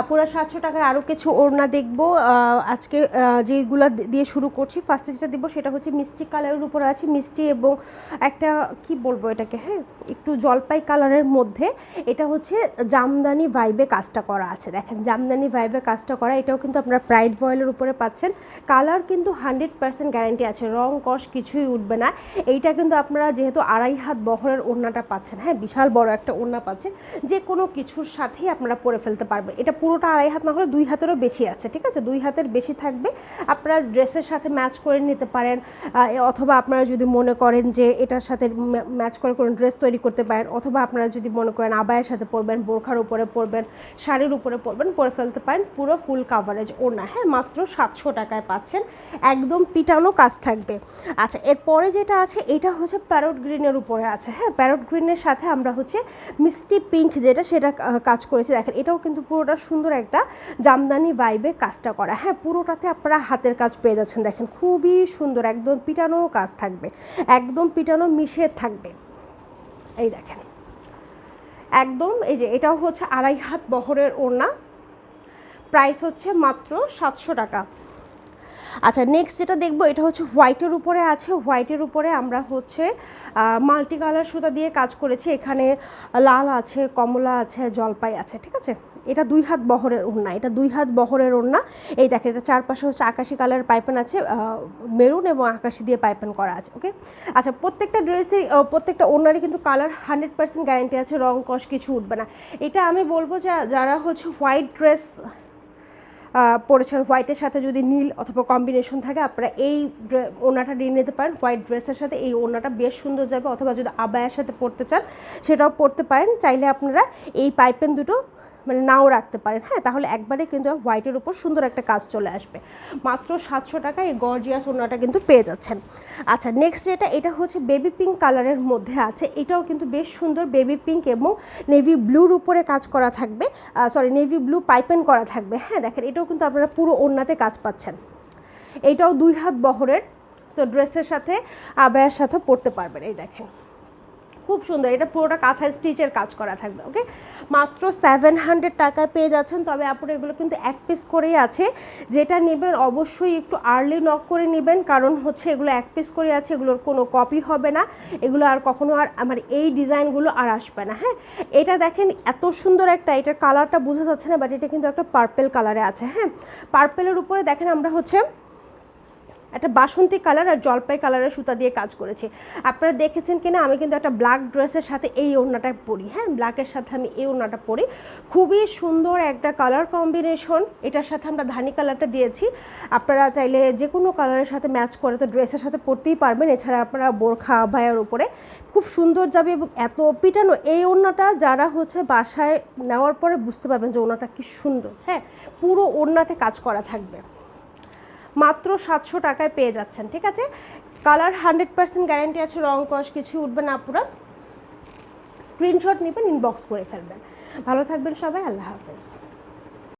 আপুরা সাতশো টাকার আরও কিছু ওড়না দেখব। আজকে যেগুলো দিয়ে শুরু করছি ফার্স্টে যেটা দিব সেটা হচ্ছে মিষ্টি কালারের উপর আছে। মিষ্টি এবং একটা, কি বলব এটাকে হ্যাঁ একটু জলপাই কালারের মধ্যে এটা হচ্ছে জামদানি ভাইবে কাজটা করা আছে। দেখেন, জামদানি ভাইবে কাজটা করা, এটাও কিন্তু আপনারা প্রাইড ভয়েলের উপরে পাচ্ছেন। কালার কিন্তু হান্ড্রেড পার্সেন্ট গ্যারান্টি আছে, রং কষ কিছুই উঠবে না। এইটা কিন্তু আপনারা যেহেতু আড়াই হাত বহরের ওড়নাটা পাচ্ছেন হ্যাঁ বিশাল বড় একটা ওড়না পাচ্ছেন যে কোনো কিছুর সাথেই আপনারা পরে ফেলতে পারবেন। এটা পুরোটা আড়াই হাত না হলে দুই হাতেরও বেশি আছে, ঠিক আছে? দুই হাতের বেশি থাকবে। আপনারা ড্রেসের সাথে ম্যাচ করে নিতে পারেন অথবা আপনারা যদি মনে করেন যে এটার সাথে ম্যাচ করে কোনো ড্রেস তৈরি করতে পারেন, অথবা আপনারা যদি মনে করেন আবায়ের সাথে পরবেন, বোরখার উপরে পরবেন, শাড়ির উপরে পরবেন, পরে ফেলতে পারেন, পুরো ফুল কাভারেজ ওড়না। হ্যাঁ মাত্র সাতশো টাকায় পাচ্ছেন, একদম পিটানো কাজ থাকবে। আচ্ছা এরপরে যেটা আছে, এটা হচ্ছে প্যারট গ্রিনের উপরে আছে। হ্যাঁ প্যারট গ্রিনের সাথে আমরা হচ্ছে মিষ্টি পিঙ্ক যেটা, সেটা কাজ করেছি। দেখেন, এটাও কিন্তু পুরোটা সুন্দর একটা জামদানি ভাইবে কাজটা করা। হ্যাঁ পুরোটাতে আপনারা হাতের কাজ পেয়ে যাচ্ছেন। দেখেন, খুবই সুন্দর, একদম পিটানো কাজ থাকবে। একদম পিটানো মিশে থাকবে। এই দেখেন, একদম, এই যে এটাও হচ্ছে আড়াই হাত বহরের ওড়না। প্রাইস হচ্ছে মাত্র সাতশো টাকা। আচ্ছা নেক্সট যেটা দেখব, এটা হচ্ছে হোয়াইটের উপরে আছে। হোয়াইটের উপরে আমরা হচ্ছে মাল্টি কালার সুতা দিয়ে কাজ করেছি। এখানে লাল আছে, কমলা আছে, জলপাই আছে, ঠিক আছে? এটা দুই হাত বহরের ওড়না, এটা দুই হাত বহরের ওড়না। এই দেখেন, এটা চারপাশে হচ্ছে আকাশি কালার পাইপেন আছে মেরুন এবং আকাশি দিয়ে পাইপেন করা আছে ওকে আচ্ছা প্রত্যেকটা ড্রেসের প্রত্যেকটা ওড়নারই কিন্তু কালার হান্ড্রেড পার্সেন্ট গ্যারান্টি আছে, রং কষ কিছু উঠবে না। এটা আমি বলব যে, যারা হচ্ছে হোয়াইট ড্রেস পরেছেন, হোয়াইটের সাথে যদি নীল অথবা কম্বিনেশন থাকে, আপনারা এই ওড়নাটা নিয়ে নিতে পারেন। হোয়াইট ড্রেসের সাথে এই ওড়নাটা বেশ সুন্দর যাবে, অথবা যদি আবায়ের সাথে পরতে চান, সেটাও পরতে পারেন। চাইলে আপনারা এই পাইপেন দুটো মানে নাও রাখতে পারেন। হ্যাঁ তাহলে একবারে কিন্তু হোয়াইটের উপর সুন্দর একটা কাজ চলে আসবে। মাত্র সাতশো টাকায় এই গর্জিয়াস ওড়নাটা কিন্তু পেয়ে যাচ্ছেন। আচ্ছা নেক্সট যেটা, এটা হচ্ছে বেবি পিঙ্ক কালারের মধ্যে আছে। এটাও কিন্তু বেশ সুন্দর বেবি পিঙ্ক এবং নেভি ব্লুর উপরে কাজ করা থাকবে। সরি নেভি ব্লু পাইপেন করা থাকবে। হ্যাঁ দেখেন, এটাও কিন্তু আপনারা পুরো ওড়নাতে কাজ পাচ্ছেন। এইটাও দুই হাত বহরের সো ড্রেসের সাথে আবায়ের সাথে পরতে পারবেন। এই দেখেন। খুব সুন্দর। এটা পুরোটা কাঁথা স্টিচের কাজ করা থাকবে ওকে মাত্র সেভেন হান্ড্রেড টাকায় পেয়ে যাচ্ছেন। তবে আপনারা এগুলো কিন্তু এক পিস করেই আছে। যেটা নেবেন অবশ্যই একটু আর্লি নক করে নেবেন। কারণ হচ্ছে এগুলো এক পিস করে আছে, এগুলোর কোনো কপি হবে না। এগুলো আর কখনো আর আমার এই ডিজাইনগুলো আর আসবে না হ্যাঁ? এটা দেখেন এত সুন্দর একটা, এটার কালারটা বোঝা যাচ্ছে না বাট এটা কিন্তু একটা পার্পেল কালারে আছে হ্যাঁ? পার্পেলের উপরে দেখেন আমরা হচ্ছে একটা বাসন্তী কালার আর জলপাই কালারের সুতা দিয়ে কাজ করেছি। আপনারা দেখেছেন কিনা? আমি কিন্তু একটা ব্ল্যাক ড্রেসের সাথে এই ওড়নাটা পরি। হ্যাঁ ব্ল্যাকের সাথে আমি এই ওড়নাটা পরি। খুবই সুন্দর একটা কালার কম্বিনেশন এটার সাথে আমরা ধানি কালারটা দিয়েছি। আপনারা চাইলে যে কোনো কালারের সাথে ম্যাচ করে তো ড্রেসের সাথে পরতেই পারবেন। এছাড়া আপনারা বোরখা, ভাইয়ের উপরে খুব সুন্দর যাবে এবং এত পিটানো এই ওড়নাটা যারা হচ্ছে বাসায় নেওয়ার পরে বুঝতে পারবেন যে ওড়নাটা কি সুন্দর। হ্যাঁ পুরো ওড়নাতে কাজ করা থাকবে। মাত্র সাতশো টাকায় পেয়ে যাচ্ছেন, ঠিক আছে? কালার হান্ড্রেড পার্সেন্ট গ্যারেন্টি আছে, রং কস, কিছু উঠবে না, পুরো স্ক্রিনশট নেবেন ইনবক্স করে ফেলবেন। ভালো থাকবেন সবাই, আল্লাহ হাফেজ।